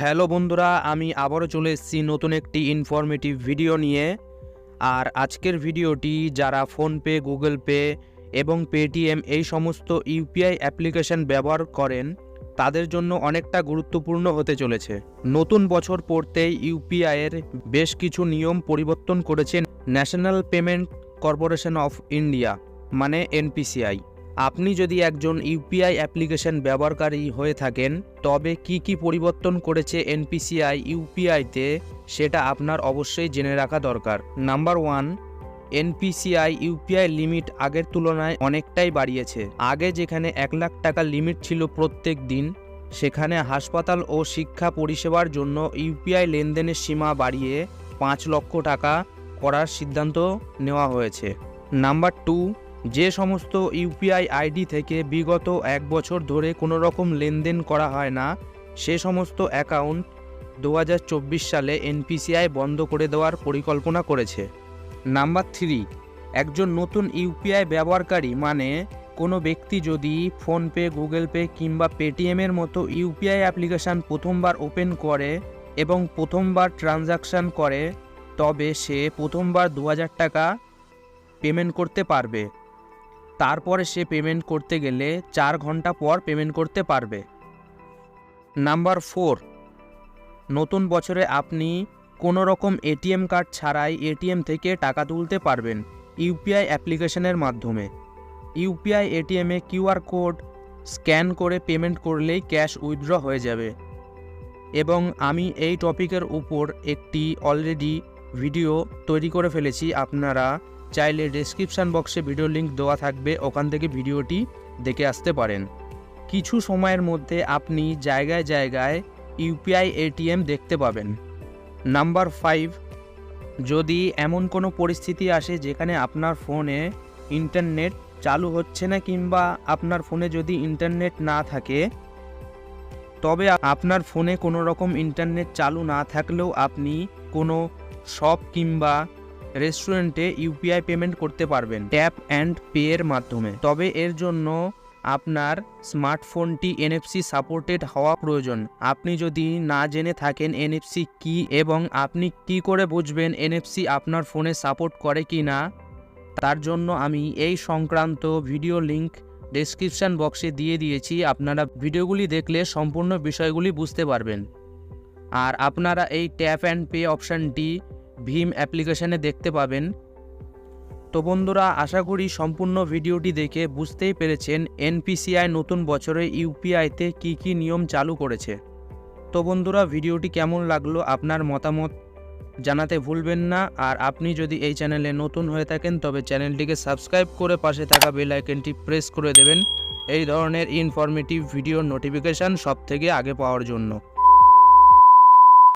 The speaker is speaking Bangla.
হ্যালো বন্ধুরা, আমি আবারও চলে এসেছি নতুন একটি ইনফরমেটিভ ভিডিও নিয়ে। আর আজকের ভিডিওটি যারা ফোনপে গুগল পে এবং পেটিএম এই সমস্ত ইউপিআই অ্যাপ্লিকেশন ব্যবহার করেন, তাদের জন্য অনেকটা গুরুত্বপূর্ণ হতে চলেছে। নতুন বছর পড়তেই ইউপিআইয়ের বেশ কিছু নিয়ম পরিবর্তন করেছে National Payment Corporation of India মানে এনপিসিআই আপনি যদি একজন ইউপিআই অ্যাপ্লিকেশন ব্যবহারকারী হয়ে থাকেন, তবে কি কি পরিবর্তন করেছে এনপিসিআই ইউপিআইতে সেটা আপনার অবশ্যই জেনে রাখা দরকার। Number one NPCI UPI limit আগের তুলনায় অনেকটাই বাড়িয়েছে। আগে যেখানে এক লাখ টাকা লিমিট ছিল প্রত্যেক দিন, সেখানে হাসপাতাল ও শিক্ষা পরিষেবার জন্য ইউপিআই লেনদেনের সীমা বাড়িয়ে পাঁচ লক্ষ টাকা করার সিদ্ধান্ত নেওয়া হয়েছে। নাম্বার টু যে সমস্ত ইউপিআই আইডি থেকে বিগত এক বছর ধরে কোনো রকম লেনদেন করা হয় না, সে সমস্ত অ্যাকাউন্ট দু হাজার চব্বিশ সালে এনপিসিআই বন্ধ করে দেওয়ার পরিকল্পনা করেছে। নাম্বার থ্রি, একজন নতুন ইউপিআই ব্যবহারকারী মানে কোনো ব্যক্তি যদি ফোনপে, গুগল পে কিংবা পেটিএমের মতো ইউপিআই অ্যাপ্লিকেশান প্রথমবার ওপেন করে এবং প্রথমবার ট্রানজাকশান করে, তবে সে প্রথমবার দু হাজার টাকা পেমেন্ট করতে পারবে। তারপরে সে পেমেন্ট করতে গেলে চার ঘণ্টা পর পেমেন্ট করতে পারবে। নাম্বার ফোর নতুন বছরে আপনি কোনো রকম এটিএম কার্ড ছাড়াই এটিএম থেকে টাকা তুলতে পারবেন ইউপিআই অ্যাপ্লিকেশনের মাধ্যমে। ইউপিআই এটিএমে কিউআর কোড স্ক্যান করে পেমেন্ট করলেই ক্যাশ উইথড্র হয়ে যাবে। এবং আমি এই টপিকের উপর একটি অলরেডি ভিডিও তৈরি করে ফেলেছি, আপনারা চাইলে ডেসক্রিপশান বক্সে ভিডিও লিঙ্ক দেওয়া থাকবে, ওখান থেকে ভিডিওটি দেখে আসতে পারেন। কিছু সময়ের মধ্যে আপনি জায়গায় জায়গায় ইউপিআই এটিএম দেখতে পাবেন। নাম্বার ফাইভ যদি এমন কোনো পরিস্থিতি আসে যেখানে আপনার ফোনে ইন্টারনেট চালু হচ্ছে না কিংবা আপনার ফোনে যদি ইন্টারনেট না থাকে, তবে আপনার ফোনে কোনো রকম ইন্টারনেট চালু না থাকলেও আপনি কোনো শপ কিংবা রেস্টুরেন্টে ইউপিআই পেমেন্ট করতে পারবেন। ট্যাপ অ্যান্ড পে এর মাধ্যমে। তবে এর জন্য আপনার স্মার্টফোনটি এনএফসি সাপোর্টেড হওয়া প্রয়োজন। আপনি যদি না জেনে থাকেন এনএফসি কি এবং আপনি কি করে বুঝবেন এনএফসি আপনার ফোনে সাপোর্ট করে কি না তার জন্য আমি এই সংক্রান্ত ভিডিও লিংক ডেসক্রিপশন বক্সে দিয়ে দিয়েছি। আপনারা ভিডিওগুলি দেখলে সম্পূর্ণ বিষয়গুলি বুঝতে পারবেন। আর আপনারা এই ট্যাপ অ্যান্ড পে অপশানটি ভীম অ্যাপ্লিকেশনে দেখতে পাবেন। তো বন্ধুরা, আশা করি সম্পূর্ণ ভিডিওটি দেখে বুঝতেই পেরেছেন এনপিসিআই নতুন বছরে ইউপিআইতে কি কি নিয়ম চালু করেছে। তো বন্ধুরা, ভিডিওটি কেমন লাগল আপনার মতামত জানাতে ভুলবেন না। আর আপনি যদি এই চ্যানেলে নতুন হয়ে থাকেন, তবে চ্যানেলটিকে সাবস্ক্রাইব করে পাশে থাকা বেল আইকনটি প্রেস করে দেবেন। এই ধরনের ইনফরমেটিভ ভিডিও নোটিফিকেশান সব থেকে আগে পাওয়ার জন্য।